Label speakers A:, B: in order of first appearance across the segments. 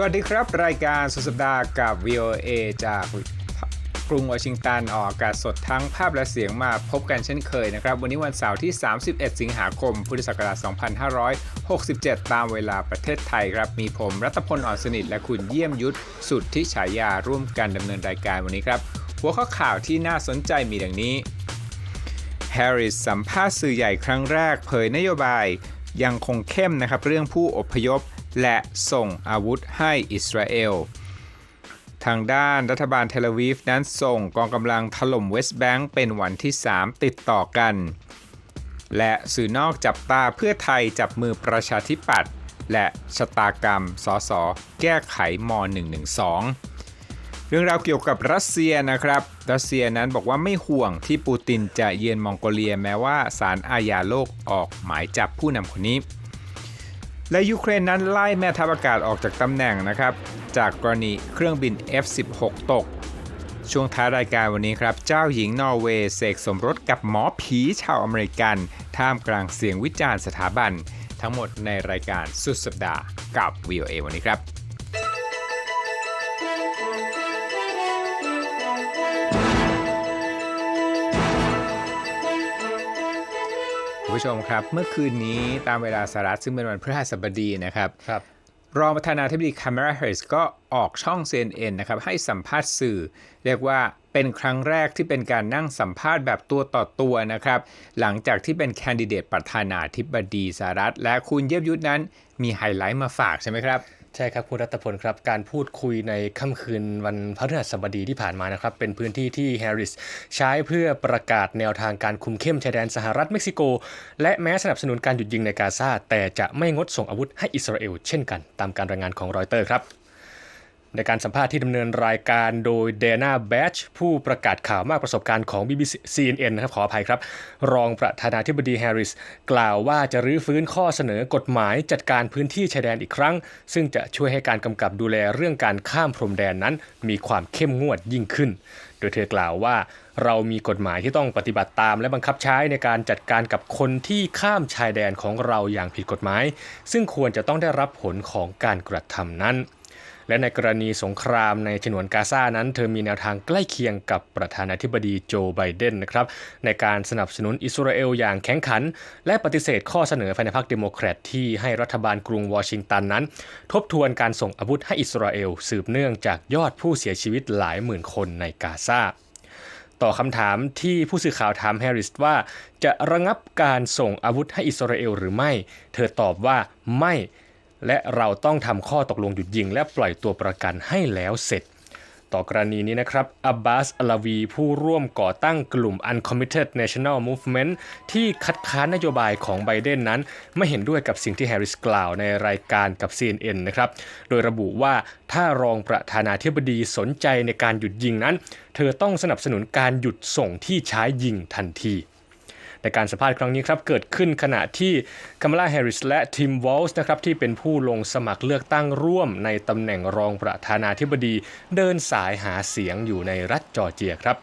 A: สวัสดีครับ รายการสุดสัปดาห์กับ VOA จากกรุงวอชิงตันออกอากาศสดทั้งภาพและเสียงมาพบกันเช่นเคยนะครับ วันนี้วันเสาร์ที่ 31 สิงหาคม พุทธศักราช 2567 ตามเวลาประเทศไทยครับ มีผมรัตพลอ่อนสนิท และคุณเยี่ยมยุทธสุดที่ฉายาร่วมกันดำเนินรายการวันนี้ครับ หัวข้อข่าวที่น่าสนใจมีดังนี้แฮร์ริสสัมภาษณ์สื่อใหญ่ครั้งแรกเผยนโยบาย ยังคงเข้มนะครับเรื่องผู้อพยพ และส่งอาวุธให้อิสราเอล ทางด้านรัฐบาลเทลวีฟนั้นส่งกองกำลังถล่มเวสต์แบงก์เป็นวันที่ 3 ติดต่อกัน และสื่อนอกจับตาเพื่อไทยจับมือประชาธิปัตย์และชะตากรรมสสแก้ไขม .112 เรื่องราวเกี่ยวกับรัสเซียนะครับ รัสเซียนั้นบอกว่าไม่ห่วงที่ปูตินจะเยือนมองโกเลียแม้ว่าศาลอาญาโลกออกหมายจับผู้นำคนนี้ และยูเครนนั้นไล่แม่ทัพอากาศออกจากตำแหน่งนะครับ จากกรณีเครื่องบิน F-16 ตก ช่วงท้ายรายการวันนี้ครับ เจ้าหญิงนอร์เวย์เสกสมรสกับหมอผีชาวอเมริกัน ท่ามกลางเสียงวิจารณ์สถาบัน ทั้งหมดในรายการสุดสัปดาห์กับ VOA วันนี้ครับ ผู้ชมครับ เมื่อคืนนี้ตามเวลาสหรัฐซึ่งเป็นวันพฤหัสบดีนะครับ
B: ครับ
A: รองประธานาธิบดีคามาราแฮร์ริสก็ออกช่อง CNN นะครับให้สัมภาษณ์สื่อ เรียกว่าเป็นครั้งแรกที่เป็นการนั่งสัมภาษณ์แบบตัวต่อตัวนะครับ หลังจากที่เป็นแคนดิเดตประธานาธิบดีสหรัฐ และคุณเยียบยุทธนั้นมีไฮไลท์มาฝากใช่ไหมครับ
B: ใช่ครับคุณรัตพลครับ การพูดคุยในค่ำคืนวันพฤหัสบดีที่ผ่านมานะครับ เป็นพื้นที่ที่แฮร์ริสใช้เพื่อประกาศแนวทางการคุมเข้มชายแดนสหรัฐเม็กซิโก และแม้สนับสนุนการหยุดยิงในกาซาแต่จะไม่งดส่งอาวุธให้อิสราเอลเช่นกัน ตามการรายงานของรอยเตอร์ครับ ในการสัมภาษณ์ที่ดำเนินรายการโดยเดนาแบชผู้ประกาศข่าวมากประสบการณ์ของ BBC CNN นะครับขออภัยครับ รองประธานาธิบดีแฮร์ริสกล่าวว่าจะรื้อฟื้นข้อเสนอกฎหมายจัดการพื้นที่ชายแดนอีกครั้ง ซึ่งจะช่วยให้การกำกับดูแลเรื่องการข้ามพรมแดนนั้น มีความเข้มงวดยิ่งขึ้น โดยเธอกล่าวว่าเรามีกฎหมายที่ต้องปฏิบัติตามและบังคับใช้ในการจัดการกับคนที่ข้ามชายแดนของเราอย่างผิดกฎหมาย ซึ่งควรจะต้องได้รับผลของการกระทำนั้น และในกรณีสงครามในฉนวนกาซานั้น เธอมีแนวทางใกล้เคียงกับประธานาธิบดีโจไบเดนนะครับในการสนับสนุนอิสราเอลอย่างแข็งขัน และปฏิเสธข้อเสนอภายในพรรคเดโมแครตที่ให้รัฐบาลกรุงวอชิงตันนั้น ทบทวนการส่งอาวุธให้อิสราเอลสืบเนื่องจากยอดผู้เสียชีวิตหลายหมื่นคนในกาซาต่อคำถามที่ผู้สื่อข่าวถามแฮร์ริสว่า จะระงับการส่งอาวุธให้อิสราเอลหรือไม่ เธอตอบว่าไม่ และเราต้องทำข้อตกลงหยุดยิง และปล่อยตัวประกันให้แล้วเสร็จ ต่อกรณีนี้นะครับอับบาสอลาวี ผู้ร่วมก่อตั้งกลุ่ม Uncommitted National Movement ที่คัดค้านนโยบายของไบเดนนั้น ไม่เห็นด้วยกับสิ่งที่แฮร์ริสกล่าวในรายการกับ CNN นะครับ โดยระบุว่าถ้ารองประธานาธิบดีสนใจในการหยุดยิงนั้น เธอต้องสนับสนุนการหยุดส่งที่ใช้ยิงทันที ในการสัมภาษณ์ครั้งนี้ครับเกิดขึ้นขณะที่คามาลาแฮร์ริสและทิมวอลส์นะครับที่เป็นผู้ลงสมัครเลือกตั้งร่วมในตำแหน่งรองประธานาธิบดี เดินสายหาเสียงอยู่ในรัฐจอร์เจียครับ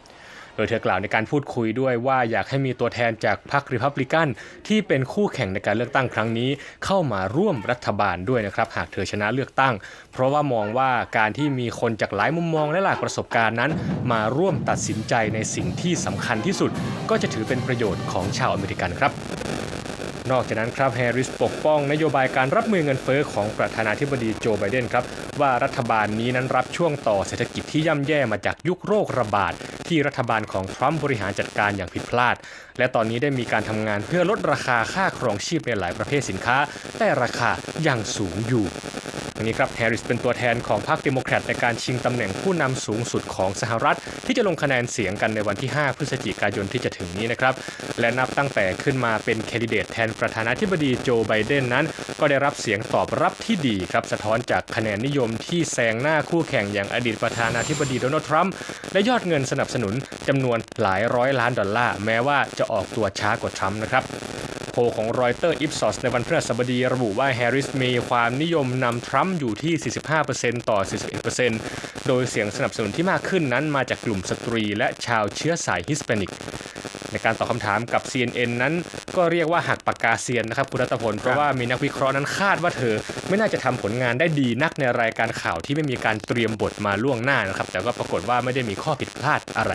B: โดยเธอกล่าวในการพูดคุยด้วยว่าอยากให้มีตัวแทนจากพรรคริพับลิกัน ที่เป็นคู่แข่งในการเลือกตั้งครั้งนี้ เข้ามาร่วมรัฐบาลด้วยนะครับ หากเธอชนะเลือกตั้ง เพราะว่ามองว่าการที่มีคนจากหลายมุมมองและหลากประสบการณ์นั้น มาร่วมตัดสินใจในสิ่งที่สำคัญที่สุด ก็จะถือเป็นประโยชน์ของชาวอเมริกันครับ นอกจากนั้นครับแฮร์ริสปกป้องนโยบายการรับมือเงินเฟอ้อของประธานาธิบดีโจไบเดนครับ ว่ารัฐบาลนี้นั้นรับช่วงต่อเศรษฐกิจที่ย่ำแย่มาจากยุคโรคระบาด ที่รัฐบาลของทรัมป์บริหารจัดการอย่างผิดพลาด และตอนนี้ได้มีการทำงานเพื่อลดราคาค่าครองชีพในหลายประเภทสินค้า แต่ราคายังสูงอยู่ทั้งนี้ครับแฮร์ริสเป็นตัวแทนของพรรคเดโมแครตในการชิงตำแหน่งผู้นำสูงสุดของสหรัฐ ที่จะลงคะแนนเสียงกันในวันที่ 5 พฤศจิกายนที่จะถึงนี้นะครับ และนับตั้งแต่ขึ้นมาเป็นแคนดิเดตแทนประธานาธิบดีโจไบเดนนั้น ก็ได้รับเสียงตอบรับที่ดีครับสะท้อนจากคะแนนนิยมที่แซงหน้าคู่แข่งอย่างอดีตประธานาธิบดีโดนัลด์ทรัมป์และยอดเงินสนับสนุนจำนวนหลายร้อยล้านดอลลาร์แม้ว่าจะออกตัวช้ากว่าทรัมป์นะครับ โพลของรอยเตอร์อิฟซอสในวันพฤหัสบดีระบุว่าแฮร์ริสมีความนิยมนำทรัมป์อยู่ที่ 45%ต่อ 41%โดยเสียงสนับสนุนที่มากขึ้นนั้นมาจากกลุ่มสตรีและชาวเชื้อสายฮิสแปนิก ในการตอบคำถามกับ CNN นั้นก็เรียกว่าหักปากกาเซียนนะครับคุณรัตพล เพราะว่ามีนักวิเคราะห์นั้นคาดว่าเธอ ไม่น่าจะทำผลงานได้ดีนักในรายการข่าวที่ไม่มีการเตรียมบทมาล่วงหน้านะครับแต่ก็ปรากฏว่าไม่ได้มีข้อผิดพลาดอะไร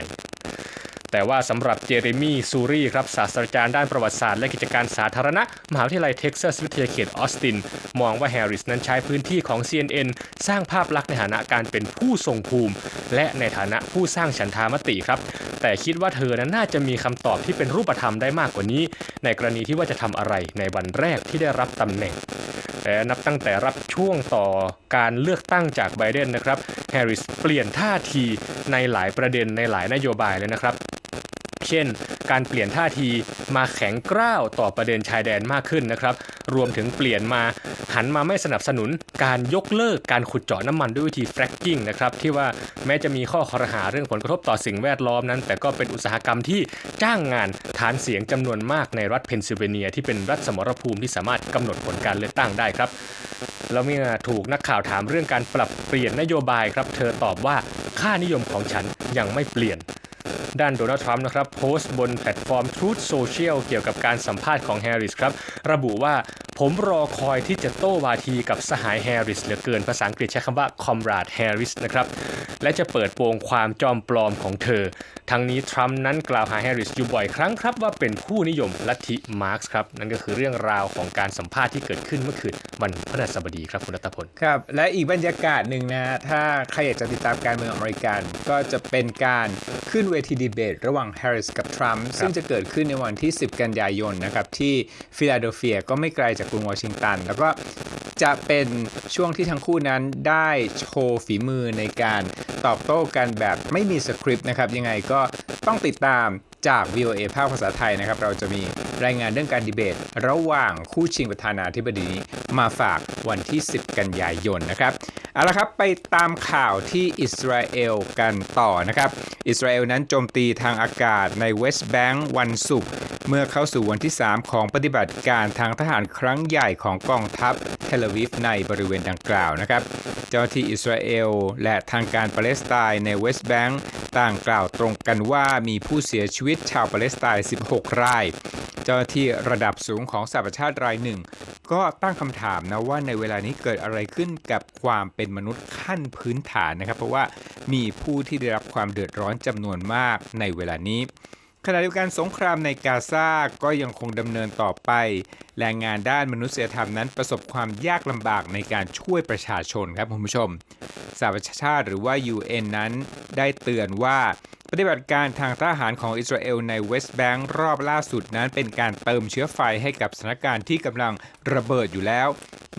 B: แต่ว่าสำหรับเจเรมี่ซูรีครับศาสตราจารย์ด้านประวัติศาสตร์และกิจการสาธารณะ มหาวิทยาลัยเท็กซัสวิทยาเขตออสติน มองว่าแฮร์ริสนั้นใช้พื้นที่ของ CNN สร้างภาพลักษณ์ในฐานะการเป็นผู้ทรงภูมิ และในฐานะผู้สร้างฉันทามติครับ แต่คิดว่าเธอนั้นน่าจะมีคำตอบที่เป็นรูปธรรมได้มากกว่านี้ ในกรณีที่ว่าจะทำอะไรในวันแรกที่ได้รับตำแหน่งและนับตั้งแต่รับช่วงต่อการเลือกตั้งจากไบเดนนะครับแฮร์ริสเปลี่ยนท่าทีในหลายประเด็นในหลายนโยบายเลยนะครับ เช่น การเปลี่ยนท่าทีมาแข็งกร้าวต่อประเด็นชายแดนมากขึ้นนะครับ รวมถึงเปลี่ยนมาหันมาไม่สนับสนุนการยกเลิกการขุดเจาะน้ำมันด้วยวิธี fracking นะครับที่ว่าแม้จะมีข้อคอรหาเรื่องผลกระทบต่อสิ่งแวดล้อมนั้น แต่ก็เป็นอุตสาหกรรมที่จ้างงานฐานเสียงจำนวนมากในรัฐเพนซิลเวเนีย ที่เป็นรัฐสมรภูมิที่สามารถกำหนดผลการเลือกตั้งได้ครับแล้วเมื่อถูกนักข่าวถามเรื่องการปรับเปลี่ยนนโยบายครับ เธอตอบว่าค่านิยมของฉันยังไม่เปลี่ยน ด้านโดนัลด์ทรัมป์นะครับโพสต์บนแพลตฟอร์ม Truth Social เกี่ยวกับการสัมภาษณ์ของแฮร์ริสครับ ระบุว่าผมรอคอยที่จะโต้วาทีกับสหายแฮร์ริสเหลือเกินภาษาอังกฤษใช้คำว่า comrade Harris นะครับ และจะเปิดโปงความจอมปลอมของเธอ ทั้งนี้ทรัมป์นั้นกล่าวหาแฮร์ริสอยู่บ่อยครั้งครับว่าเป็นผู้นิยมลัทธิมาร์กส์ครับ นั่นก็คือเรื่องราวของการสัมภาษณ์ที่เกิดขึ้นเมื่อคืนวันพฤหัสบดีครับคุณรัตพล
A: ครับ และอีกบรรยากาศหนึ่งนะฮะถ้าใครอยากจะติดตามการเมืองอเมริกัน ก็จะเป็นการขึ้นเวทีดีเบต ระหว่างแฮร์ริสกับทรัมป์ซึ่งจะเกิดขึ้นในวันที่ 10 กันยายนนะครับที่ฟิลาเดลเฟียก็ไม่ไกลจากกรุงวอชิงตัน แล้วก็จะเป็นช่วงที่ทั้งคู่นั้นได้โชว์ฝีมือในการตอบโต้กันแบบไม่มีสคริปต์นะครับยังไงก็ต้องติดตามจาก VOA ภาคภาษาไทยนะครับ เราจะมีรายงานเรื่องการดีเบต ระหว่างคู่ชิงประธานาธิบดีนี้มาฝากวันที่ 10 กันยายนนะครับเอาละครับไปตามข่าวที่อิสราเอลกันต่อนะครับ อิสราเอลนั้นโจมตีทางอากาศในเวสต์แบงก์วันศุกร์เมื่อเข้าสู่วันที่ 3 ของปฏิบัติการทางทหารครั้งใหญ่ของกองทัพเทลอาวิฟในบริเวณดังกล่าวนะครับ เจ้าหน้าที่อิสราเอลและทางการปาเลสไตน์ในเวสต์แบงก์ ต่างกล่าวตรงกันว่ามีผู้เสียชีวิตชาวปาเลสไตน์ 16 ราย เจ้าหน้าที่ระดับสูงของสหประชาติรายหนึ่ง ก็ตั้งคำถามนะว่าในเวลานี้เกิดอะไรขึ้นกับความเป็นมนุษย์ขั้นพื้นฐานนะครับ เพราะว่ามีผู้ที่ได้รับความเดือดร้อนจำนวนมากในเวลานี้ ขณะเดียวกันสงครามในกาซาก็ยังคงดำเนินต่อไป แรงงานด้านมนุษยธรรมนั้นประสบความยากลำบากในการช่วยประชาชนครับคุณผู้ชมสหประชาชาติหรือว่า UN นั้นได้เตือนว่าปฏิบัติการทางทหารของอิสราเอลในเวสต์แบงก์รอบล่าสุดนั้นเป็นการเติมเชื้อไฟให้กับสถานการณ์ที่กำลังระเบิดอยู่แล้ว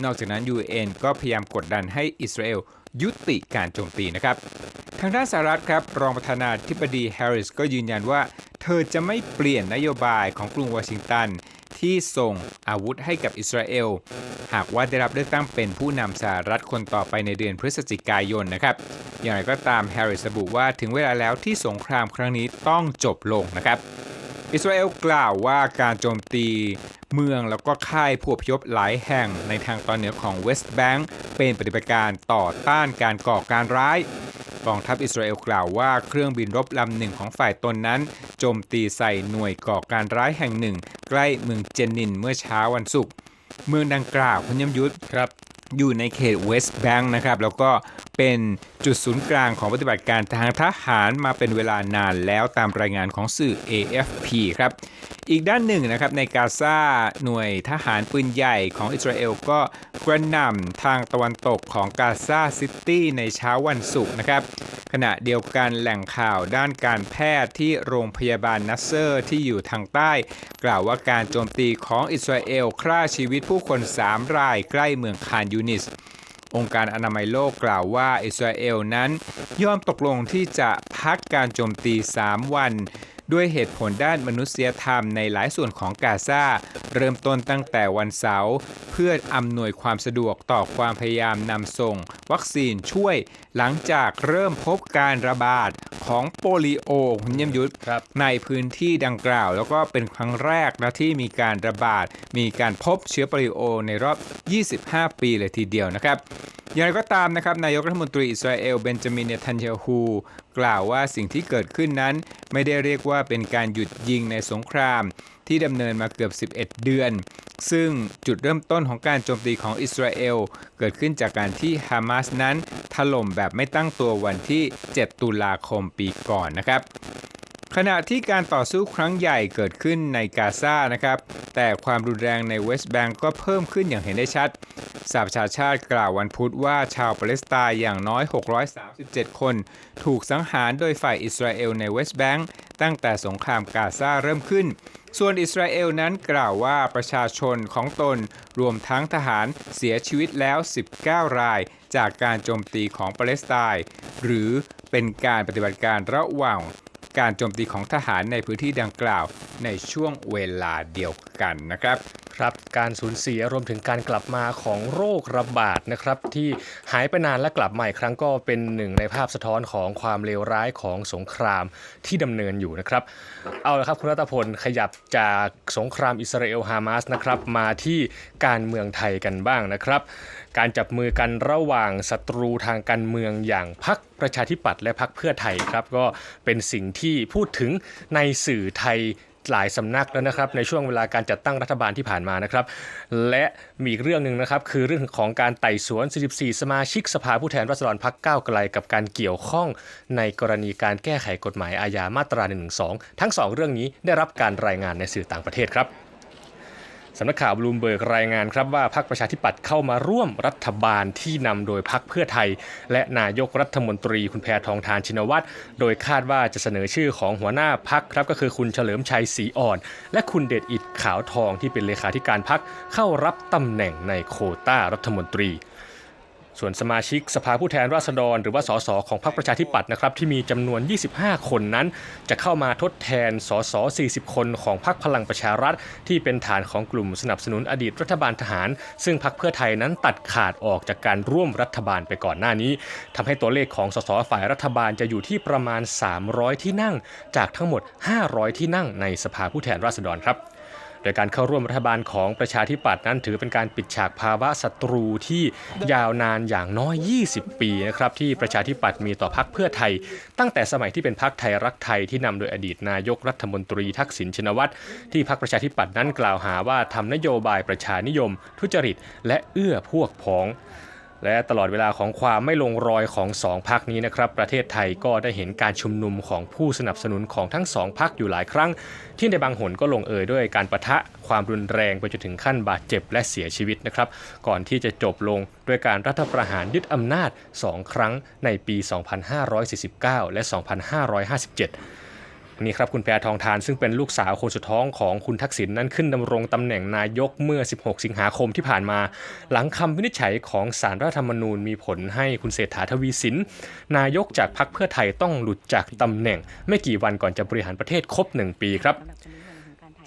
A: นอกจากนั้น UN ก็พยายามกดดันให้อิสราเอล ยุติการโจมตีนะครับ ทางด้านสหรัฐครับ รองประธานาธิบดีแฮร์ริสก็ยืนยันว่า เธอจะไม่เปลี่ยนนโยบายของกรุงวอชิงตัน ที่ส่งอาวุธให้กับอิสราเอล หากว่าได้รับเลือกตั้งเป็นผู้นำสหรัฐคนต่อไปในเดือนพฤศจิกายนนะครับ อย่างไรก็ตามแฮร์ริสระบุว่าถึงเวลาแล้วที่สงครามครั้งนี้ต้องจบลงนะครับ อิสราเอลกล่าวว่าการโจมตีเมืองแล้วก็ค่ายผู้พยพหลายแห่งในทางตอนเหนือของเวสต์แบงก์เป็นปฏิบัติการต่อต้านการก่อการร้ายกองทัพอิสราเอลกล่าวว่าเครื่องบินรบลำหนึ่งของฝ่ายตนนั้น โจมตีใส่หน่วยก่อการร้ายแห่งหนึ่ง ใกล้เมืองเจนินเมื่อเช้าวันศุกร์เมืองดังกล่าวคุณยมยุทธ
B: ครับ
A: อยู่ในเขตเวสต์แบงค์นะครับแล้วก็เป็นจุดศูนย์กลางของปฏิบัติการทางทหารมาเป็นเวลานานแล้วตามรายงานของสื่อ AFP ครับ อีกด้านหนึ่งนะครับในกาซาหน่วยทหารปืนใหญ่ของอิสราเอลก็กระหน่ำทางตะวันตกของกาซาซิตี้ในเช้าวันศุกร์นะครับ ขณะเดียวกันแหล่งข่าวด้านการแพทย์ที่โรงพยาบาลนัสเซอร์ที่อยู่ทางใต้ กล่าวว่าการโจมตีของอิสราเอลฆ่าชีวิตผู้คน 3 รายใกล้เมืองคานยูนิส องค์การอนามัยโลกกล่าวว่าอิสราเอลนั้นยอมตกลงที่จะพักการโจมตี 3 วัน ด้วยเหตุผลด้านมนุษยธรรมในหลายส่วนของกาซาเริ่มต้นตั้งแต่วันเสาร์เพื่ออำนวยความสะดวกต่อความพยายามนำส่ง วัคซีนช่วยหลังจากเริ่มพบการระบาดของโปลิโอคุณเยี่ยมยุทธ
B: ครับ
A: ในพื้นที่ดังกล่าว แล้วก็เป็นครั้งแรกนะที่มีการระบาด มีการพบเชื้อโปลิโอในรอบ 25 ปีเลยทีเดียวนะครับ อย่างไรก็ตามนะครับนายกรัฐมนตรีอิสราเอลเบนจามินเนทันยาฮูกล่าวว่าสิ่งที่เกิดขึ้นนั้น ไม่ได้เรียกว่าเป็นการหยุดยิงในสงคราม ที่ดำเนินมาเกือบ 11 เดือน ซึ่งจุดเริ่มต้นของการโจมตีของอิสราเอลเกิดขึ้นจากการที่ฮามาสนั้นถล่มแบบไม่ตั้งตัววันที่ 7 ตุลาคมปีก่อนนะครับ ขณะที่การต่อสู้ครั้งใหญ่เกิดขึ้นในกาซานะครับ แต่ความรุนแรงในเวสต์แบงก์ก็เพิ่มขึ้นอย่างเห็นได้ชัดสหประชาชาติกล่าววันพุธว่าชาวปาเลสไตน์อย่างน้อย 637 คน ถูกสังหารโดยฝ่ายอิสราเอลในเวสต์แบงก์ตั้งแต่สงครามกาซาเริ่มขึ้น ส่วนอิสราเอลนั้นกล่าวว่าประชาชนของตนรวมทั้งทหารเสียชีวิตแล้ว 19 ราย จากการโจมตีของปาเลสไตน์หรือเป็นการปฏิบัติการระหว่าง การโจมตีของทหารในพื้นที่ดังกล่าวในช่วงเวลาเดียวกันนะครับ
B: ครับการสูญเสียรวมถึงการกลับมาของโรคระบาดนะครับที่หายไปนานและกลับมาอีกครั้งก็เป็นหนึ่งในภาพสะท้อนของความเลวร้ายของสงครามที่ดำเนินอยู่นะครับเอาละครับคุณรัตพลขยับจากสงครามอิสราเอลฮามาสนะครับมาที่การเมืองไทยกันบ้างนะครับ การจับมือกันระหว่างศัตรูทางการเมืองอย่างพรรคประชาธิปัตย์และพรรคเพื่อไทยครับก็เป็นสิ่งที่พูดถึงในสื่อไทย หลายสำนักแล้วนะครับในช่วงเวลาการจัดตั้งรัฐบาลที่ผ่านมานะครับ และมีอีกเรื่องหนึ่งนะครับ คือเรื่องของการไต่สวน 44 สมาชิกสภาผู้แทนราษฎรพักก้าวไกลกับการเกี่ยวข้องในกรณีการแก้ไขกฎหมายอาญามาตรา112 ทั้งสองเรื่องนี้ได้รับการรายงานในสื่อต่างประเทศครับ สำนักข่าวบลูมเบิร์กรายงานครับว่าพรรคประชาธิปัตย์เข้ามาร่วมรัฐบาลที่นำโดยพรรคเพื่อไทย และนายกรัฐมนตรีคุณแพทองทานชินวัตรโดยคาดว่าจะเสนอชื่อของหัวหน้าพรรคครับก็คือคุณเฉลิมชัยศรีอ่อน และคุณเดชอิดขาวทองที่เป็นเลขาธิการพรรคเข้ารับตำแหน่งในโคต้ารัฐมนตรี ส่วนสมาชิกสภาผู้แทนราษฎร หรือว่าสสของพรรคประชาธิปัตย์นะครับที่มีจำนวน 25 คนนั้น จะเข้ามาทดแทนสส40 คนของพรรคพลังประชารัฐ ที่เป็นฐานของกลุ่มสนับสนุนอดีตรัฐบาลทหาร ซึ่งพรรคเพื่อไทยนั้นตัดขาดออกจากการร่วมรัฐบาลไปก่อนหน้านี้ทำให้ตัวเลขของสสฝ่ายรัฐบาลจะอยู่ที่ประมาณ 300 ที่นั่ง จากทั้งหมด 500 ที่นั่งในสภาผู้แทนราษฎรครับ โดยการเข้าร่วมรัฐบาลของประชาธิปัตย์นั้นถือเป็นการปิดฉากภาวะศัตรูที่ยาวนานอย่างน้อย 20 ปีนะครับที่ประชาธิปัตย์มีต่อพรรคเพื่อไทย ตั้งแต่สมัยที่เป็นพรรคไทยรักไทยที่นำโดยอดีตนายกรัฐมนตรีทักษิณชินวัตรที่พรรคประชาธิปัตย์นั้นกล่าวหาว่าทำนโยบายประชานิยม ทุจริต และเอื้อพวกพ้อง และตลอดเวลาของความไม่ลงรอยของสองพักนี้นะครับ ประเทศไทยก็ได้เห็นการชุมนุมของผู้สนับสนุนของทั้งสองพักอยู่หลายครั้ง ที่ในบางหนก็ลงเอยด้วยการประทะความรุนแรงไปจนถึงขั้นบาดเจ็บและเสียชีวิตนะครับ ก่อนที่จะจบลงด้วยการรัฐประหารยึดอำนาจ 2 ครั้งในปี 2549 และ 2557 นี่ครับคุณแพทองทานซึ่งเป็นลูกสาวคนสุดท้องของคุณทักษิณนั้นขึ้นดำรงตำแหน่งนายกเมื่อ 16 สิงหาคมที่ผ่านมา หลังคำวินิจฉัยของสารรัฐธรรมนูญมีผลให้คุณเศรษฐาทวีสิน นายกจากพรรคเพื่อไทยต้องหลุดจากตำแหน่ง ไม่กี่วันก่อนจะบริหารประเทศครบ 1 ปีครับ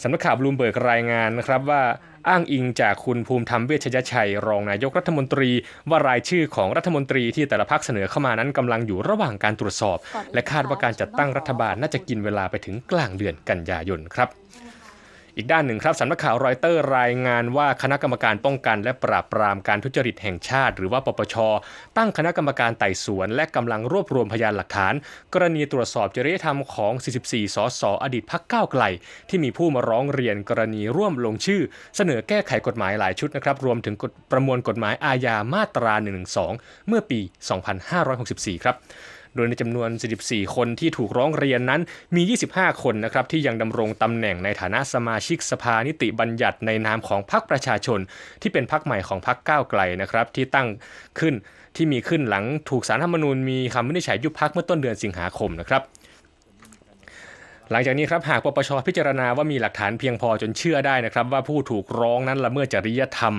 B: สำนักข่าวบลูมเบิร์กรายงานนะครับว่าอ้างอิงจากคุณภูมิธรรมเวชยชัย รองนายกรัฐมนตรี ว่ารายชื่อของรัฐมนตรีที่แต่ละพักเสนอเข้ามานั้นกำลังอยู่ระหว่างการตรวจสอบ และคาดว่าการจัดตั้งรัฐบาลน่าจะกินเวลาไปถึงกลางเดือนกันยายนครับ อีกด้านหนึ่งครับสำนักข่าวรอยเตอร์รายงานว่าคณะกรรมการป้องกันและปราบปรามการทุจริตแห่งชาติ หรือว่าปปช ตั้งคณะกรรมการไต่สวน และกำลังรวบรวมพยานหลักฐาน กรณีตรวจสอบจริยธรรมของ 44 สสอดีตพักก้าวไกล ที่มีผู้มาร้องเรียนกรณีร่วมลงชื่อ เสนอแก้ไขกฎหมายหลายชุดนะครับรวมถึงประมวลกฎหมายอาญามาตรา 112 เมื่อปี 2564 ครับ โดยในจำนวน 44 คนที่ถูกร้องเรียนนั้นมี 25 คนนะครับที่ยังดำรงตำแหน่งในฐานะสมาชิกสภานิติบัญญัติในนามของพรรคประชาชน ที่เป็นพรรคใหม่ของพรรคก้าวไกลนะครับที่ตั้งขึ้นที่มีขึ้นหลังถูกสารธรรมนูญมีคำวินิจฉัยยุบพรรคเมื่อต้นเดือนสิงหาคมนะครับหลังจากนี้ครับหากปปชพิจารณาว่ามีหลักฐานเพียงพอจนเชื่อได้นะครับ ว่าผู้ถูกร้องนั้นละเมิดจริยธรรม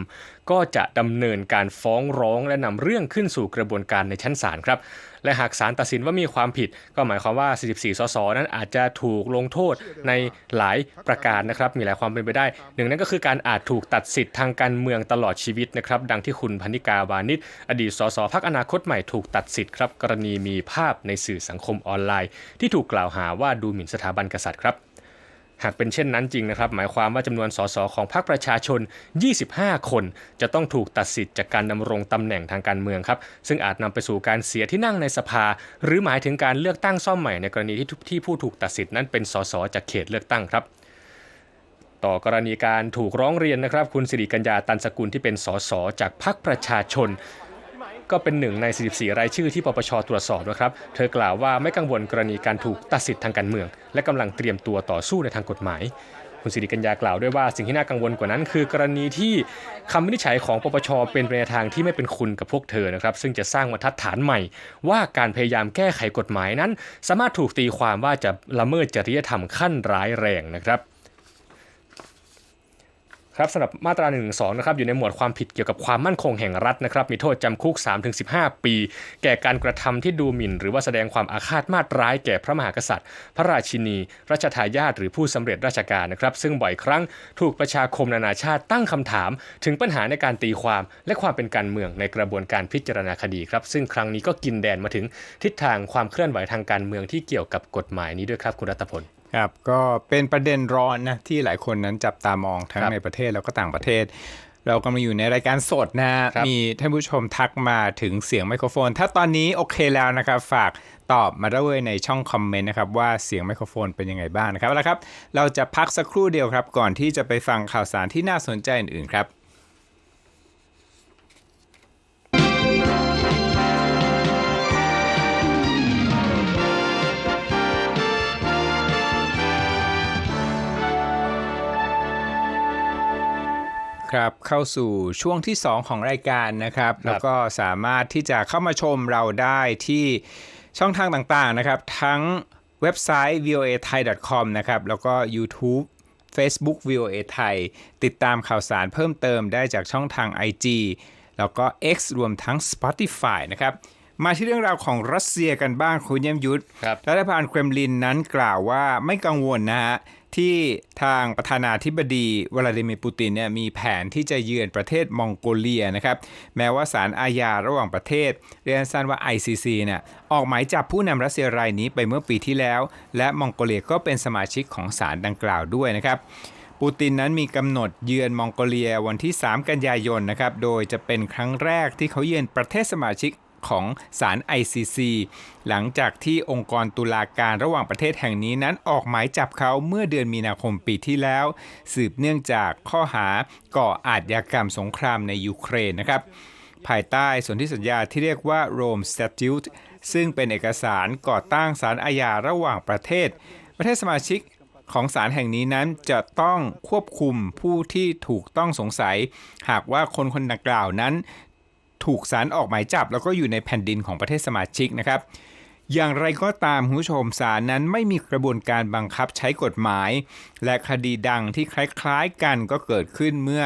B: ก็จะดำเนินการฟ้องร้องและนำเรื่องขึ้นสู่กระบวนการในชั้นศาลครับและหากศาลตัดสินว่ามีความผิด ก็หมายความว่า 44 สส นั้นอาจจะถูกลงโทษในหลายประการนะครับ มีหลายความเป็นไปได้ หนึ่งนั่นก็คือการอาจถูกตัดสิทธิ์ทางการเมืองตลอดชีวิตนะครับ ดังที่คุณพนิกาวานิชอดีต สส พักอนาคตใหม่ถูกตัดสิทธิ์ครับ กรณีมีภาพในสื่อสังคมออนไลน์ ที่ถูกกล่าวหาว่าดูหมิ่นสถาบันกษัตริย์ครับ หากเป็นเช่นนั้นจริงนะครับ หมายความว่าจำนวนสสของพรรคประชาชน 25 คน จะต้องถูกตัดสิทธิ์จากการดำรงตำแหน่งทางการเมืองครับ ซึ่งอาจนำไปสู่การเสียที่นั่งในสภา หรือหมายถึงการเลือกตั้งซ่อมใหม่ในกรณีที่ที่ผู้ถูกตัดสิทธิ์นั้นเป็นสสจากเขตเลือกตั้งครับ ต่อกรณีการถูกร้องเรียนนะครับ คุณสิริกัญญาตันสกุลที่เป็นสสจากพรรคประชาชน ก็เป็นหนึ่งใน 44 รายชื่อที่ปปชตรวจสอบนะครับ เธอกล่าวว่าไม่กังวลกรณีการถูกตัดสิทธิ์ทางการเมือง และกำลังเตรียมตัวต่อสู้ในทางกฎหมาย คุณสิริกัญญากล่าวด้วยว่าสิ่งที่น่ากังวลกว่านั้น คือกรณีที่คำวินิจฉัยของปปชเป็นไปในทางที่ไม่เป็นคุณกับพวกเธอนะครับ ซึ่งจะสร้างบรรทัดฐานใหม่ ว่าการพยายามแก้ไขกฎหมายนั้น สามารถถูกตีความว่าจะละเมิดจริยธรรมขั้นร้ายแรงนะครับ ครับสำหรับมาตรา1นึนะครับอยู่ในหมวดความผิดเกี่ยวกับความมั่นคงแห่งรัฐนะครับมีโทษจำคุก 3-15 ปี แก่การกระทำที่ดูหมิ่น หรือว่าแสดงความอาฆาตมาตร้ายแก่พระมหากษัตริย์ พระราชินีรัชทายาทหรือผู้สำเร็จราชการนะครับซึ่งบ่อยครั้งถูกประชาคมนานาชาติตั้งคำถาม ถึงปัญหาในการตีความและความเป็นการเมืองในกระบวนการพิจารณาคดีครับซึ่งครั้งนี้ก็กินแดนมาถึงทิศทางความเคลื่อนไหวทางการเมืองที่เกี่ยวกับกฎหมายนี้ด้วยครับคุณรัตพล
A: ครับก็เป็นประเด็นร้อนนะที่หลายคนนั้นจับตามองทั้ง
B: ครับ
A: ในประเทศแล้วก็ต่างประเทศ เรากำลังอยู่ในรายการสดนะฮะ
B: ครับ
A: มีท่านผู้ชมทักมาถึงเสียงไมโครโฟน ถ้าตอนนี้โอเคแล้วนะครับ ฝากตอบมาด้วยในช่องคอมเมนต์นะครับว่าเสียงไมโครโฟนเป็นยังไงบ้างนะครับเอาละครับ เราจะพักสักครู่เดียวครับ ก่อนที่จะไปฟังข่าวสารที่น่าสนใจอื่นๆครับ ครับเข้าสู่ช่วงที่ 2 ของรายการนะครับ แล้วก็สามารถที่จะเข้ามาชมเราได้ที่ช่องทางต่างๆนะครับ ทั้งเว็บไซต์ voa thai com นะครับ แล้วก็ YouTube Facebook VOA ไทยติดตามข่าวสารเพิ่มเติมได้จากช่องทาง IG แล้วก็ X รวมทั้ง Spotify นะครับ มาที่เรื่องราวของรัสเซียกันบ้างคุณเยี่ยมยุทธ
B: ครับ
A: รัฐบาลเครมลินนั้นกล่าวว่าไม่กังวลนะฮะที่ทางประธานาธิบดีวลาดิเมียร์ปูตินเนี่ยมีแผนที่จะเยือนประเทศมองโกเลียนะครับแม้ว่าศาลอาญาระหว่างประเทศ เรียกสั้นว่า ICC เนี่ยออกหมายจับผู้นำรัสเซียรายนี้ไปเมื่อปีที่แล้ว และมองโกเลียก็เป็นสมาชิกของศาลดังกล่าวด้วยนะครับปูตินนั้นมีกำหนดเยือนมองโกเลียวันที่ 3 กันยายนนะครับ โดยจะเป็นครั้งแรกที่เขาเยือนประเทศสมาชิก ของศาล ICC หลังจากที่องค์กรตุลาการระหว่างประเทศแห่งนี้นั้นออกหมายจับเขาเมื่อเดือนมีนาคมปีที่แล้ว สืบเนื่องจากข้อหาก่ออาชญากรรมสงครามในยูเครนนะครับ ภายใต้สนธิสัญญาที่เรียกว่า Rome Statute ซึ่งเป็นเอกสารก่อตั้งศาลอาญาระหว่างประเทศ ประเทศสมาชิกของศาลแห่งนี้นั้นจะต้องควบคุมผู้ที่ถูกต้องสงสัย หากว่าคนคนดังกล่าวนั้น ถูกศาลออกหมายจับ แล้วก็อยู่ในแผ่นดินของประเทศสมาชิกนะครับ อย่างไรก็ตามคุณผู้ชมศาลนั้นไม่มีกระบวนการบังคับใช้กฎหมาย และคดีดังที่คล้ายๆกันก็เกิดขึ้นเมื่อ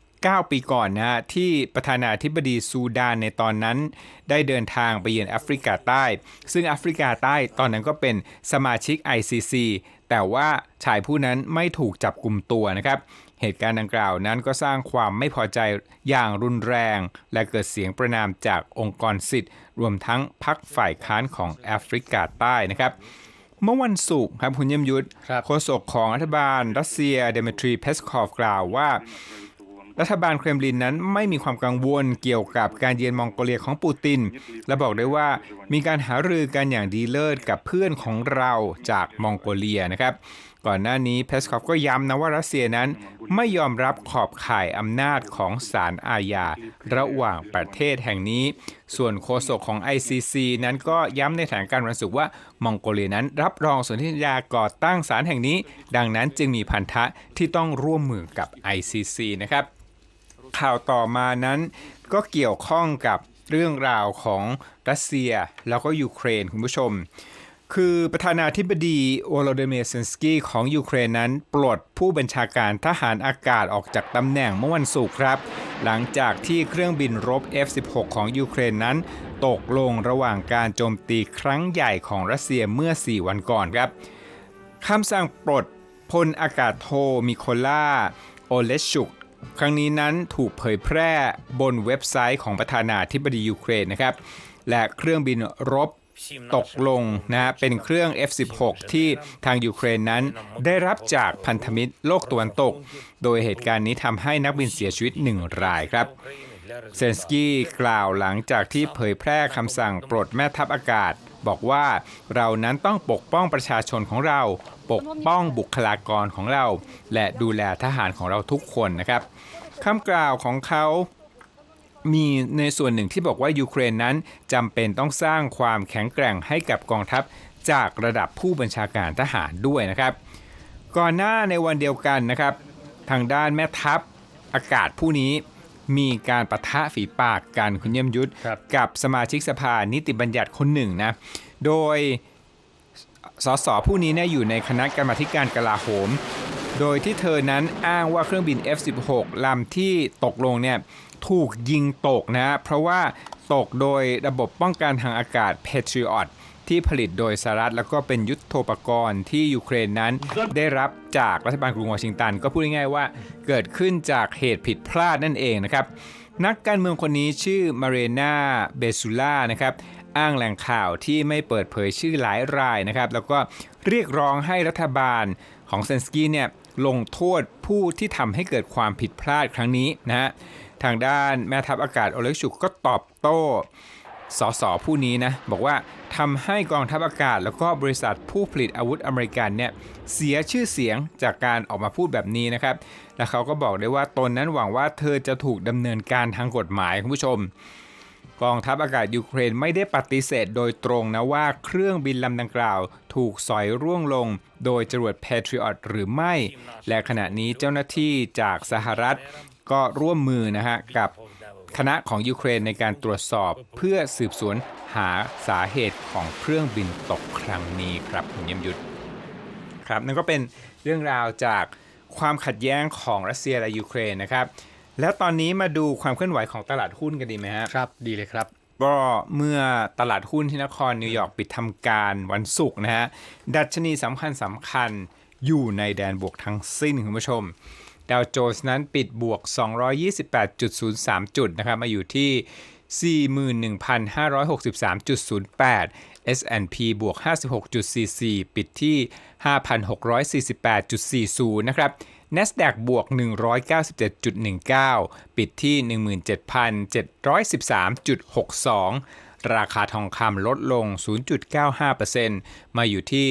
A: 9 ปีก่อนนะฮะที่ประธานาธิบดีซูดานในตอนนั้น ได้เดินทางไปเยือนแอฟริกาใต้ ซึ่งแอฟริกาใต้ตอนนั้นก็เป็นสมาชิก ICC แต่ว่าชายผู้นั้นไม่ถูกจับกลุ่มตัวนะครับ เหตุการณ์ดังกล่าวนั้นก็สร้างความไม่พอใจอย่างรุนแรง และเกิดเสียงประนามจากองค์กรสิทธิ์รวมทั้งพรรคฝ่ายค้านของแอฟริกาใต้นะครับเมื่อวันศุกร์ครับคุณเยี่ยมยุทธ
B: ครับ
A: โฆษกของรัฐบาล รัสเซียเดมิทรีเพสคอฟกล่าวว่า รัฐบาลเครมลินนั้นไม่มีความกังวลเกี่ยวกับการเยือนมองโกเลียของปูติน และบอกได้ว่ามีการหารือกันอย่างดีเลิศกับเพื่อนของเราจากมองโกเลียนะครับก่อนหน้านี้เพสคอฟก็ย้ำนะว่ารัสเซียนั้นไม่ยอมรับขอบข่ายอำนาจของศาลอาญาระหว่างประเทศแห่งนี้ ส่วนโฆษกของ ICC นั้นก็ย้ำในแถลงการณ์วันศุกร์ว่ามองโกเลียนั้นรับรองสนธิสัญญาก่อตั้งศาลแห่งนี้ ดังนั้นจึงมีพันธะที่ต้องร่วมมือกับ ICC นะครับ ข่าวต่อมานั้นก็เกี่ยวข้องกับเรื่องราวของรัสเซียแล้วก็ยูเครนคุณผู้ชม คือประธานาธิบดีโวโลดิเมียร์เซนสกี้ของยูเครนนั้นปลดผู้บัญชาการทหารอากาศออกจากตำแหน่งเมื่อวันศุกร์ครับ หลังจากที่เครื่องบินรบ F-16 ของยูเครนนั้น ตกลงระหว่างการโจมตีครั้งใหญ่ของรัสเซียเมื่อ 4 วันก่อนครับคำสั่งปลดพลอากาศโทมิโคล่าโอเลชุกครั้งนี้นั้นถูกเผยแพร่บนเว็บไซต์ของประธานาธิบดียูเครนนะครับและเครื่องบินรบ ตกลงนะฮะเป็นเครื่อง F-16 ที่ทางยูเครนนั้นได้รับจากพันธมิตรโลกตะวันตก โดยเหตุการณ์นี้ทำให้นักบินเสียชีวิตหนึ่งรายครับเซนสกี้กล่าวหลังจากที่เผยแพร่คำสั่งปลดแม่ทัพอากาศ บอกว่าเรานั้นต้องปกป้องประชาชนของเรา ปกป้องบุคลากรของเรา และดูแลทหารของเราทุกคนนะครับคำกล่าวของเขา มีในส่วนหนึ่งที่บอกว่ายูเครนนั้นจำเป็นต้องสร้างความแข็งแกร่งให้กับกองทัพจากระดับผู้บัญชาการทหารด้วยนะครับ ก่อนหน้าในวันเดียวกันนะครับ ทางด้านแม่ทัพอากาศผู้นี้มีการประทะฝีปากกันคุณเยี่ยมยุทธ
B: ครับ
A: กับสมาชิกสภานิติบัญญัติคนหนึ่งนะโดยสสผู้นี้เนี่ยอยู่ในคณะกรรมาธิการกลาโหม โดยที่เธอนั้นอ้างว่าเครื่องบิน F-16 ลำที่ตกลงเนี่ยถูกยิงตกนะ เพราะว่าตกโดยระบบป้องกันทางอากาศ Patriot ที่ผลิตโดยสหรัฐแล้วก็เป็นยุทโธปกรณ์ที่ยูเครนนั้น ได้รับจากรัฐบาลกรุงวอชิงตัน ก็พูดง่ายๆว่าเกิดขึ้นจากเหตุผิดพลาดนั่นเองนะครับ นักการเมืองคนนี้ชื่อมาเรนาเบซูล่านะครับอ้างแหล่งข่าวที่ไม่เปิดเผยชื่อหลายรายนะครับ แล้วก็เรียกร้องให้รัฐบาลของเซนสกี้เนี่ย ลงโทษผู้ที่ทำให้เกิดความผิดพลาดครั้งนี้นะฮะทางด้านแม่ทัพอากาศโอเล็กชุกก็ตอบโต้สสผู้นี้นะบอกว่าทำให้กองทัพอากาศ แล้วก็บริษัทผู้ผลิตอาวุธอเมริกันเนี่ยเสียชื่อเสียงจากการออกมาพูดแบบนี้นะครับ และเขาก็บอกได้วยว่าตนนั้นหวังว่าเธอจะถูกดำเนินการทางกฎหมายคุณผู้ชม กองทัพอากาศยูเครนไม่ได้ปฏิเสธโดยตรงนะว่าเครื่องบินลำดังกล่าว ถูกสอยร่วงลง โดยจรวด Patriot หรือไม่ และขณะนี้เจ้าหน้าที่จากสหรัฐก็ร่วมมือนะฮะกับคณะของยูเครนในการตรวจสอบเพื่อสืบสวนหาสาเหตุของเครื่องบินตกครั้งนี้ครับคุณยมยุทธครับนั่นก็เป็นเรื่องราวจากความขัดแย้งของรัสเซียและยูเครนนะครับ แล้วตอนนี้มาดูความเคลื่อนไหวของตลาดหุ้นกันดีไหมฮะ
B: ครับ ดีเลยครับ
A: ก็เมื่อตลาดหุ้นที่นครนิวยอร์กปิดทำการวันศุกร์นะฮะ ดัชนีสำคัญสำคัญอยู่ในแดนบวกทั้งสิ้นคุณผู้ชม ดาวโจนส์นั้นปิดบวก 228.03 จุดนะครับ มาอยู่ที่ 41,563.08 S&P บวก 56.44 ปิดที่ 5,648.40 นะครับ NASDAQ บวก 197.19 ปิดที่ 17,713.62ราคาทองคำลดลง 0.95%มาอยู่ที่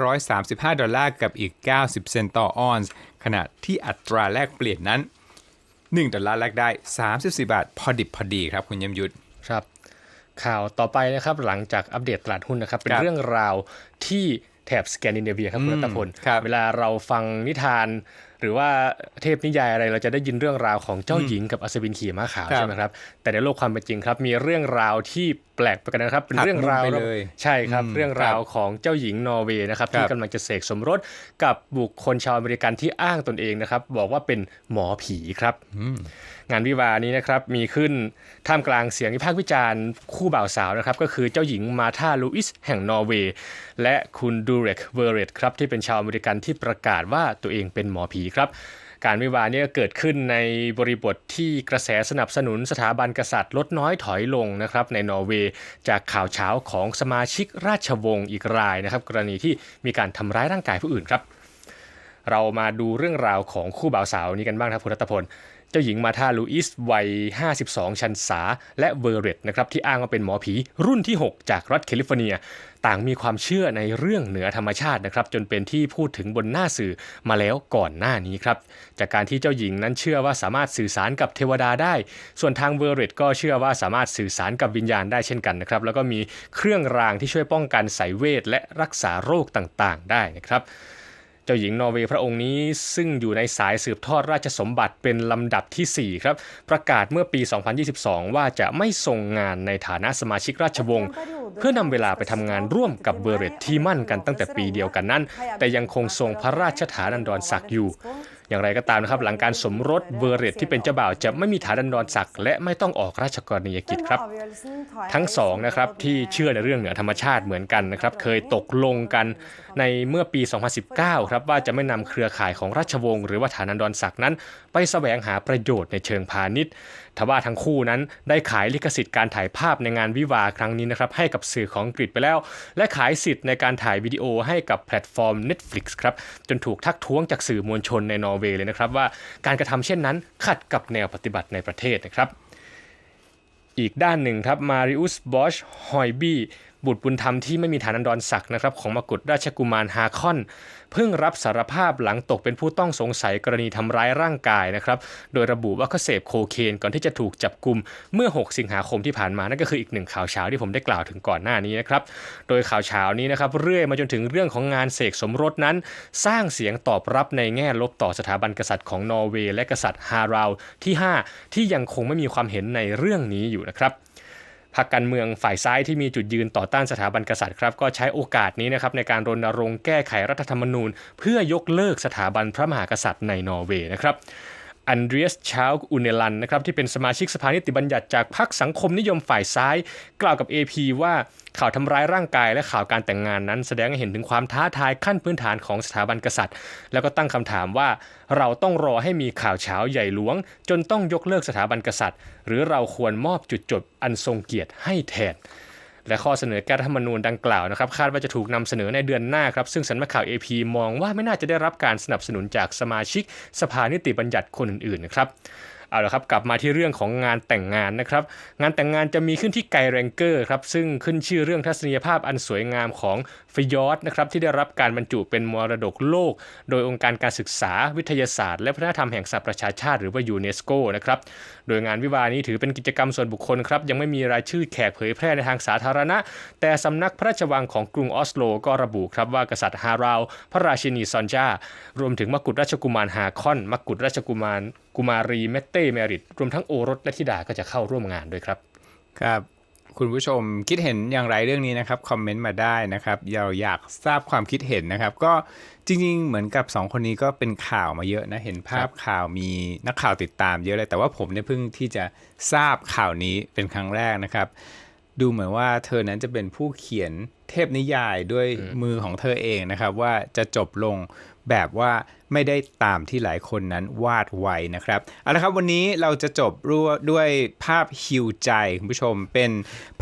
A: 2,535 ดอลลาร์กับอีก 90 เซนต์ต่อออนซ์ ขณะที่อัตราแลกเปลี่ยนนั้น 1 ดอลลาร์แลกได้ 34 บาท พอดิบพอดีครับคุณยมยุทธ
B: ครับ ข่าวต่อไปนะครับหลังจากอัปเดตตลาดหุ้นนะครับ เป็น
A: ครับ
B: เรื่องราวที่ แถบสแกนดิเนเวียครับคุณ
A: อืม
B: รัตพล
A: ครับ
B: เวลาเราฟังนิทานหรือว่าเทพนิยายอะไรเราจะได้ยินเรื่องราวของเจ้าหญิงกับอัศวินขี่ม้าขาว
A: ครับ
B: ใช่ไหมครับแต่ในโลกความเป็นจริงครับ มีเรื่องราวที่แปลกไปกันนะครับ เป็น
A: หัก
B: เรื่องราว
A: มุมไปเลย
B: ใช่ครับ
A: อืม
B: เรื่องราวของเจ้าหญิงนอร์เวย์นะครับ
A: ครับ
B: ที่กำลังจะเสกสมรสกับบุคคลชาวอเมริกันที่อ้างตนเองนะครับ บอกว่าเป็นหมอผีครับงานวิวาห์นี้นะครับมีขึ้นท่ามกลางเสียงวิพากษ์วิจารณ์คู่บ่าวสาวนะครับ ก็คือเจ้าหญิงมาธาลูอิสแห่งนอร์เวย์และคุณดูเรกเวอร์เรตครับที่เป็นชาวอเมริกันที่ประกาศว่าตัวเองเป็นหมอผีครับ การวิวาห์เนี่ยเกิดขึ้นในบริบทที่กระแสสนับสนุนสถาบันกษัตริย์ลดน้อยถอยลงนะครับในนอร์เวย์จากข่าวเช้าของสมาชิกราชวงศ์อีกรายนะครับ กรณีที่มีการทำร้ายร่างกายผู้อื่นครับ เรามาดูเรื่องราวของคู่บ่าวสาวนี้กันบ้างครับคุณรัตพล จ้าหญิงมาธาลูอิสวัย 52 ชันษา และเวอร์เรตนะครับที่อ้างว่าเป็นหมอผีรุ่นที่ 6 จากรัฐแคลิฟอร์เนีย ต่างมีความเชื่อในเรื่องเหนือธรรมชาตินะครับจนเป็นที่พูดถึงบนหน้าสื่อมาแล้วก่อนหน้านี้ครับ จากการที่เจ้าหญิงนั้นเชื่อว่าสามารถสื่อสารกับเทวดาได้ ส่วนทางเวอร์เรตก็เชื่อว่าสามารถสื่อสารกับวิญญาณได้เช่นกันนะครับแล้วก็มีเครื่องรางที่ช่วยป้องกันสายเวทและรักษาโรคต่างๆ ได้นะครับ เจ้าหญิงนอร์เวย์พระองค์นี้ซึ่งอยู่ในสายสืบทอดราชสมบัติเป็นลำดับทีสี่ 4 ครับ ประกาศเมื่อปี 2022 ว่าจะไม่ส่งงานในฐานะสมาชิกราชวงศ์เพื่อนำเวลาไปทำงานร่วมกับเบอร์เรตที่มั่นกันตั้งแต่ปีเดียวกันนั้น แต่ยังคงทรงพระราชฐานันดรศักดิ์อยู่ อย่างไรก็ตามนะครับ หลังการสมรสเวอร์เรตที่เป็นเจ้าบ่าวจะไม่มีฐานันดรศักดิ์และไม่ต้องออกราชกรณียกิจครับ ทั้งสองนะครับที่เชื่อในเรื่องเหนือธรรมชาติเหมือนกันนะครับ เคยตกลงกันในเมื่อปี 2019 ครับว่าจะไม่นำเครือข่ายของราชวงศ์หรือว่าฐานันดรศักดิ์นั้น ไปแสวงหาประโยชน์ในเชิงพาณิชย์ ทว่าทั้งคู่นั้นได้ขายลิขสิทธิ์การถ่ายภาพในงานวิวาครั้งนี้นะครับให้กับสื่อของอังกฤษไปแล้ว และขายสิทธิ์ในการถ่ายวิดีโอให้กับแพลตฟอร์ม Netflix ครับจนถูกทักท้วงจากสื่อมวลชนในนอร์เวย์เลยนะครับว่าการกระทำเช่นนั้นขัดกับแนวปฏิบัติในประเทศนะครับอีกด้านหนึ่งครับมาริอุสบอชฮอยบี้บุตรบุญธรรมที่ไม่มีฐานันดรศักดิ์นะครับของมกุฎราชกุมารฮาคอน เพิ่งรับสารภาพหลังตกเป็นผู้ต้องสงสัยกรณีทำร้ายร่างกายนะครับ โดยระบุว่าเขาเสพโคเคนก่อนที่จะถูกจับกลุ่มเมื่อ 6 สิงหาคมที่ผ่านมานั่นก็คืออีกหนึ่งข่าวเช้าที่ผมได้กล่าวถึงก่อนหน้านี้นะครับ โดยข่าวเช้านี้นะครับเรื่อยมาจนถึงเรื่องของงานเสกสมรสนั้น สร้างเสียงตอบรับในแง่ลบต่อสถาบันกษัตริย์ของนอร์เวย์และกษัตริย์ฮาราวที่ 5 ที่ยังคงไม่มีความเห็นในเรื่องนี้อยู่นะครับ พรรคการเมืองฝ่ายซ้ายที่มีจุดยืนต่อต้านสถาบันกษัตริย์ครับก็ใช้โอกาสนี้นะครับในการรณรงค์แก้ไขรัฐธรรมนูญ เพื่อยกเลิกสถาบันพระมหากษัตริย์ในนอร์เวย์นะครับ อันเดรียสชาลอุเนลันนะครับที่เป็นสมาชิกสภานิติบัญญัติจากพรรคสังคมนิยมฝ่ายซ้าย กล่าวกับ AP ว่าข่าวทำร้ายร่างกายและข่าวการแต่งงานนั้น แสดงให้เห็นถึงความท้าทายขั้นพื้นฐานของสถาบันกษัตริย์ แล้วก็ตั้งคำถามว่า เราต้องรอให้มีข่าวเช้าใหญ่หลวง จนต้องยกเลิกสถาบันกษัตริย์ หรือเราควรมอบจุดจบอันทรงเกียรติให้แทน และข้อเสนอแก้รัฐธรรมนูญดังกล่าวนะครับคาดว่าจะถูกนำเสนอในเดือนหน้าครับซึ่งสันักข่าว AP มองว่าไม่น่าจะได้รับการสนับสนุนจากสมาชิกสภานิติบัญญัติคนอื่นๆนะครับ เอาละครับกลับมาที่เรื่องของงานแต่งงานนะครับ งานแต่งงานจะมีขึ้นที่ไกแรงเกอร์ครับซึ่งขึ้นชื่อเรื่องทัศนียภาพอันสวยงามของฟยอร์ดนะครับที่ได้รับการบรรจุเป็นมรดกโลก โดยองค์การการศึกษาวิทยาศาสตร์ และวัฒนธรรมแห่งสหประชาชาติ หรือว่ายูเนสโกนะครับโดยงานวิวานี้ถือเป็นกิจกรรมส่วนบุคคลครับยังไม่มีรายชื่อแขกเผยแพร่ในทางสาธารณะ แต่สำนักพระราชวังของกรุงออสโล ก็ระบุครับว่ากษัตริย์ฮาราว พระราชินีซอนจารวมถึงมกุฎราชกุมารฮาคอนมกุฎราชกุมาร กุมารีเมตเต้เมริตรวมทั้งโอรสและธิดาก็จะเข้าร่วมงานด้วยครับ
A: ครับ คุณผู้ชมคิดเห็นอย่างไรเรื่องนี้นะครับคอมเมนต์มาได้นะครับเราอยากทราบความคิดเห็นนะครับ ก็จริง ๆ เหมือนกับ 2 คนนี้ก็เป็นข่าวมาเยอะนะเห็นภาพข่าวมีนักข่าวติดตามเยอะเลย แต่ว่าผมเนี่ยเพิ่งที่จะทราบข่าวนี้เป็นครั้งแรกนะครับ ดูเหมือนว่าเธอนั้นจะเป็นผู้เขียนเทพนิยายด้วยมือของเธอเองนะครับ ว่าจะจบลง แบบว่าไม่ได้ตามที่หลายคนนั้นวาดไว้นะครับเอาละครับวันนี้เราจะจบด้วยภาพฮิวใจคุณผู้ชมเป็น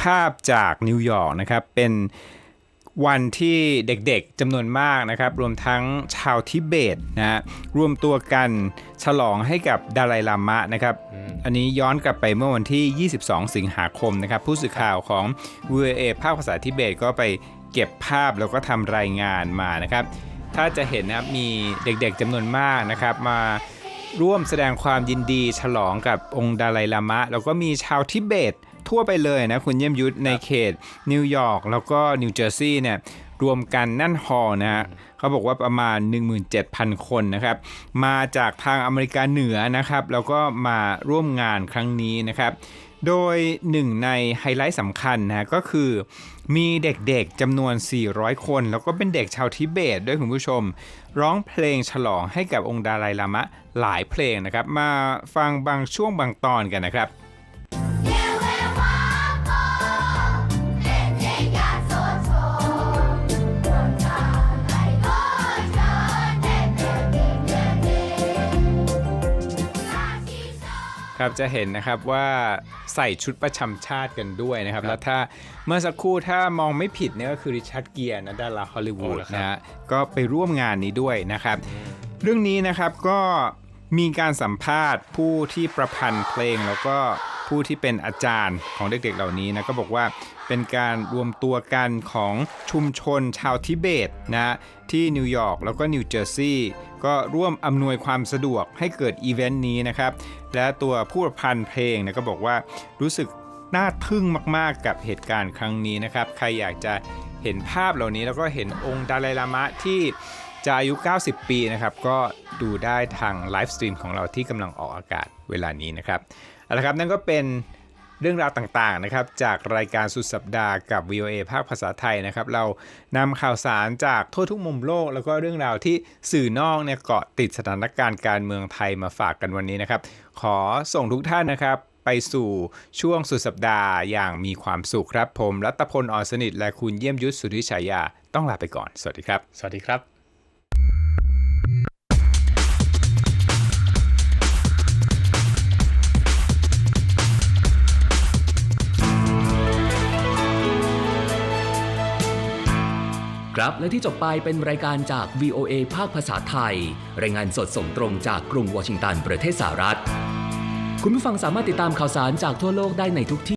A: ภาพจากนิวยอร์กนะครับเป็นวันที่เด็กๆจำนวนมากนะครับ รวมทั้งชาวทิเบตนะฮะรวมตัวกันฉลองให้กับดาลัยลามะนะครับ อันนี้ย้อนกลับไปเมื่อวันที่ 22 สิงหาคมนะครับ ผู้สื่อข่าวของ VOA ภาคภาษาทิเบตก็ไปเก็บภาพแล้วก็ทำรายงานมานะครับ ถ้าจะเห็นนะครับมีเด็กๆจำนวนมากนะครับ มาร่วมแสดงความยินดีฉลองกับองค์ดาลัยลามะ แล้วก็มีชาวทิเบตทั่วไปเลยนะคุณเยี่ยมยุทธในเขตนิวยอร์กแล้วก็นิวเจอร์ซีย์เนี่ยรวมกันนั่นฮอลนะฮะเขาบอกว่าประมาณ 17,000 คนนะครับ มาจากทางอเมริกาเหนือนะครับ แล้วก็มาร่วมงานครั้งนี้นะครับ โดยหนึ่งในไฮไลท์สำคัญนะก็คือ มีเด็กๆจำนวน 400 คน แล้วก็เป็นเด็กชาวทิเบตด้วยคุณผู้ชม ร้องเพลงฉลองให้กับองค์ดาลัยลามะหลายเพลงนะครับ มาฟังบางช่วงบางตอนกันนะครับ ครับจะเห็นนะครับว่าใส่ชุดประจำชาติกันด้วยนะครับ แล้วถ้าเมื่อสักครู่ถ้ามองไม่ผิดเนี่ยก็คือริชาร์ดเกียร์นะดาราฮอลลีวูด
B: โอ้เหรอครับ
A: นะฮะก็ไปร่วมงานนี้ด้วยนะครับ เรื่องนี้นะครับก็มีการสัมภาษณ์ผู้ที่ประพันธ์เพลงแล้วก็ผู้ที่เป็นอาจารย์ของเด็กๆเหล่านี้นะก็บอกว่า เป็นการรวมตัวกันของชุมชนชาวทิเบตนะที่นิวยอร์กแล้วก็นิวเจอร์ซีย์ก็ร่วมอำนวยความสะดวกให้เกิดอีเวนต์นี้นะครับ และตัวผู้ประพันธ์เพลงนะก็บอกว่ารู้สึกน่าทึ่งมากๆกับเหตุการณ์ครั้งนี้นะครับ ใครอยากจะเห็นภาพเหล่านี้แล้วก็เห็นองค์ดาลัยลามะที่จะอายุ 90 ปีนะครับ ก็ดูได้ทางไลฟ์สตรีมของเราที่กำลังออกอากาศเวลานี้นะครับเอาละครับนั่นก็เป็น เรื่องราวต่างๆนะครับจากรายการสุดสัปดาห์กับ VOA ภาคภาษาไทยนะครับ เรานำข่าวสารจากทั่วทุกมุมโลก แล้วก็เรื่องราวที่สื่อนอกเนี่ยเกาะติดสถานการณ์การเมืองไทยมาฝากกันวันนี้นะครับ ขอส่งทุกท่านนะครับไปสู่ช่วงสุดสัปดาห์อย่างมีความสุขครับ ผมรัตพลอ่อนสนิทและคุณเยี่ยมยุทธสุริฉายาต้องลาไปก่อน สวัสดีครับ
B: สวัสดีครับ
C: ครับและที่จบไปเป็นรายการจาก VOA ภาคภาษาไทย รายงานสดส่งตรงจากกรุงวอชิงตันประเทศสหรัฐ คุณผู้ฟังสามารถติดตามข่าวสารจากทั่วโลกได้ในทุกที่